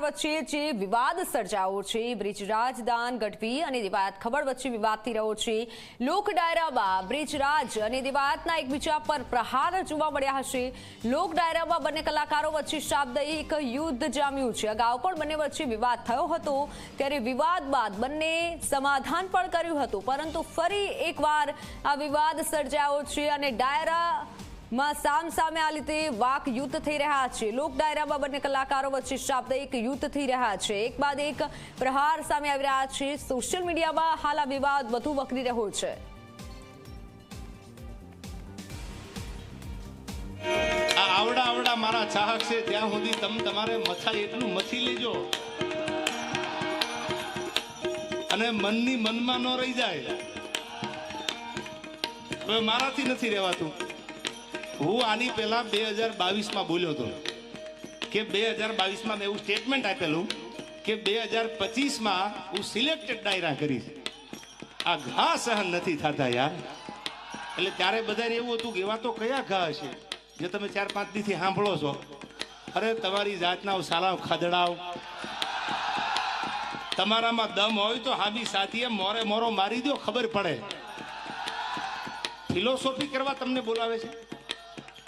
વચ્ચે જે વિવાદ સર્જાયો છે બ્રિજરાજ દાન ગઢવી અને દિવાયત ખબર વચ્ચે વિવાદ થઈ રહ્યો છે. લોક ડાયરામાં બ્રિજરાજ અને દિવાયતના એકબીજા પર પ્રહાર જોવા મળ્યા હશે. લોક ડાયરામાં બંને કલાકારો વચ્ચે શાબ્દિક યુદ્ધ જામ્યું છે. અગાઉ પણ બંને વચ્ચે વિવાદ થયો હતો. ત્યારે વિવાદ બાદ બંને સમાધાન પણ કર્યું હતું. પરંતુ ફરી એકવાર આ વિવાદ સર્જાયો છે અને ડાયરા માં સામ સામે આ રીતે વાક યુદ્ધ થઈ રહ્યા છે. લોક ડાયરામાં બંને કલાકારો વચ્ચે શાબ્દિક યુદ્ધ થઈ રહ્યા છે. એક બાદ એક પ્રહાર સામે આવી રહ્યા છે. સોશિયલ મીડિયામાં હાલ આ વિવાદ વધુ વકરી રહ્યો છે. આવડા આવડા મારા ચાહક છે. ત્યાં સુધી તમે તમારે મથા એટલું મથી લેજો. અને મનની મનમાં ન રહી જાય. હવે મારાથી નથી રહેવાતું. હું આની પહેલા બે હજાર બાવીસમાં બોલ્યો હતો કે બે હજાર બાવીસમાં મેં એવું સ્ટેટમેન્ટ આપેલું કે બે હજાર પચીસમાં હું સિલેક્ટેડ ડાયરા કરીશ. આ ઘા સહન નથી થતા યાર. એટલે ત્યારે બધાને એવું હતું કે એવા તો કયા ઘા હશે? જે તમે ચાર પાંચ દીથી સાંભળો છો. અરે, તમારી જાતના સાલાવ ખાદડાવ તમારામાં દમ હોય તો હાબી સાથીએ મોરે મોરો મારી દો ખબર પડે. ફિલોસોફી કરવા તમને બોલાવે છે?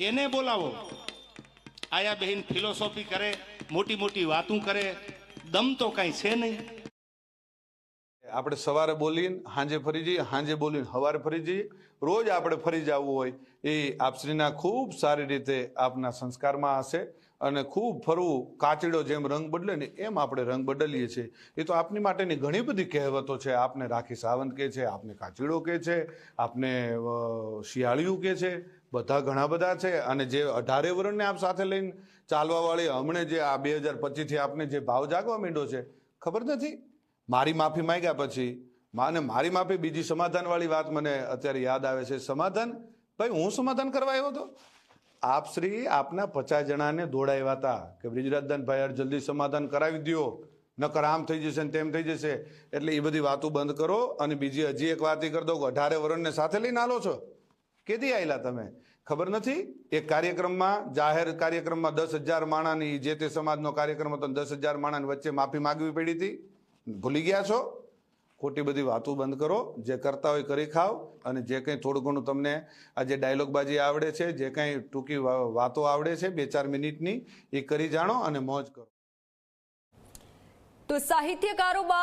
એને બોલાવો. આયા બહેન ફિલોસોફી કરે, મોટી મોટી વાતું કરે, દમ તો કાંઈ છે નહીં. આપણે સવારે બોલીને, હાંજે ફરી જઈએ, હાંજે બોલીને સવારે ફરી જઈએ. રોજ આપણે ફરી જવું હોય. એ આપશ્રીના ખૂબ સારી રીતે આપના સંસ્કારમાં હશે. અને ખૂબ ફરવું, કાચડો જેમ રંગ બદલે ને એમ આપણે રંગ બદલીએ છીએ. એ તો આપની માટેની ઘણી બધી કહેવતો છે. આપને રાખી સાવંત કહે છે, આપને કાચીડો કહે છે, આપને શિયાળિયું કહે છે, બધા ઘણા બધા છે. અને જે અઢારે વર્ણને આપ સાથે લઈને ચાલવાવાળી હમણે જે આ બે હજાર પચીસથી આપને જે ભાવ જાગવા માંડ્યો છે, ખબર નથી? મારી માફી માંગ્યા પછી માને મારી માફી બીજી સમાધાનવાળી વાત મને અત્યારે યાદ આવે છે. સમાધાન? ભાઈ, હું સમાધાન કરવા આવ્યો હતો? આપ શ્રી આપના પચાસ જણાને દોડાવ્યા હતા કે બ્રિજરાજદાન ભાઈ યાર જલ્દી સમાધાન કરાવી દ્યો. નકર આમ થઈ જશે ને તેમ થઈ જશે. એટલે એ બધી વાતો બંધ કરો અને બીજી હજી એક વાત એ કરી દો કે અઢારે વરણને સાથે લઈને આલો છો. કેદી આવેલા તમે? ખબર નથી? એક કાર્યક્રમમાં, જાહેર કાર્યક્રમમાં દસ હજાર માણાની જે તે સમાજનો કાર્યક્રમ હતો દસ હજાર માણાની વચ્ચે માફી માગવી પડી હતી. ભૂલી ગયા છો? ખોટી બધી વાતો બંધ કરો, જે કરતા હોય કરી ખાઓ અને જે કંઈ થોડું ઘણું તમને આ જે ડાયલોગબાજી આવડે છે, જે કંઈ ટૂંકી વાતો આવડે છે, બે ચાર મિનિટની, એ કરી જાણો અને મોજ કરો. તો સાહિત્યકારો